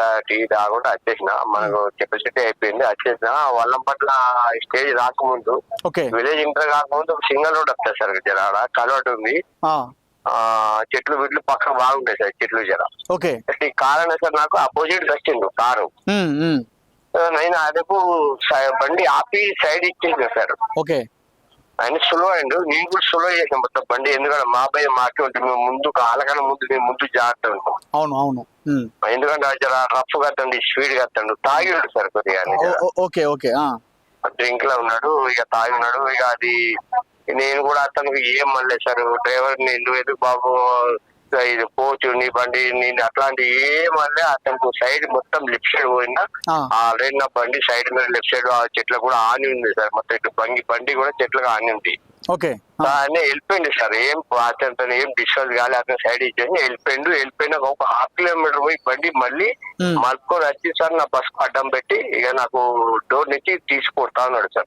Tea తాగకుండా వచ్చేసిన. మనకు కెపాసిటీ అయిపోయింది వచ్చేసిన. వాళ్ళం పట్ల స్టేజ్ రాకముందు విలేజ్ ఇంటర్ కాకముందు ఒక సింగల్ రోడ్ వస్తుంది సార్ జర ఆడ కలవట్ ఉంది. చెట్లు వీట్లు పక్కన బాగుంటాయి సార్ చెట్లు జర. ఓకే ఈ కార్ సార్ నాకు అపోజిట్ వచ్చిండు కారు. ఉమ్, ఉమ్, నేను అదకు సై- బండి ఆపి సైడ్ ఇచ్చేసిన సార్. ఓకే ఆయన స్లో అయిండు నేను కూడా స్లో చేసాను మొత్తం బండి. ఎందుకంటే మా భయం మాకే ఉంటుంది మేము ముందు కాలకన్నా ముందు నేను ముందు జాగ్రత్త ఉంటాం అవును అవును. ఎందుకంటే అది జర రఫ్ అత్తండి స్పీడ్గా అత్తండు తాగి ఉండు సార్ కొద్దిగా ఓకే ఓకే డ్రింక్లో ఉన్నాడు ఇక తాగి ఉన్నాడు. ఇక అది నేను కూడా అతనికి ఏం మళ్ళీ సార్. డ్రైవర్ నువ్వు ఎందుకు బాబు ఇది పోచు నీ బండి నేను అట్లాంటి ఏం మళ్ళీ అతనికి సైడ్ మొత్తం లెఫ్ట్ సైడ్ పోయినా ఆ, ఆల్రెడీ నా బండి సైడ్ మీద లెఫ్ట్ సైడ్ ఆ చెట్లు కూడా ఆని ఉంది సార్. మొత్తం ఇటు బండి బండి కూడా చెట్లుగా ఆని ఉంది. ఓకే. ఆ, అన్నీ వెళ్ళిపోయింది సార్. ఏం అతనితో ఏం డిస్కస్ కాలే. అతను సైడ్ ఇచ్చేసి వెళ్ళిపోయిండు. వెళ్ళిపోయినాక ఒక హాఫ్ కిలోమీటర్ పోయి బండి మళ్ళీ మలుపుకొని వచ్చి సార్ నా బస్ అడ్డం పెట్టి ఇక నాకు డోర్ నుంచి తీసి కొడతా ఉన్నాడు సార్.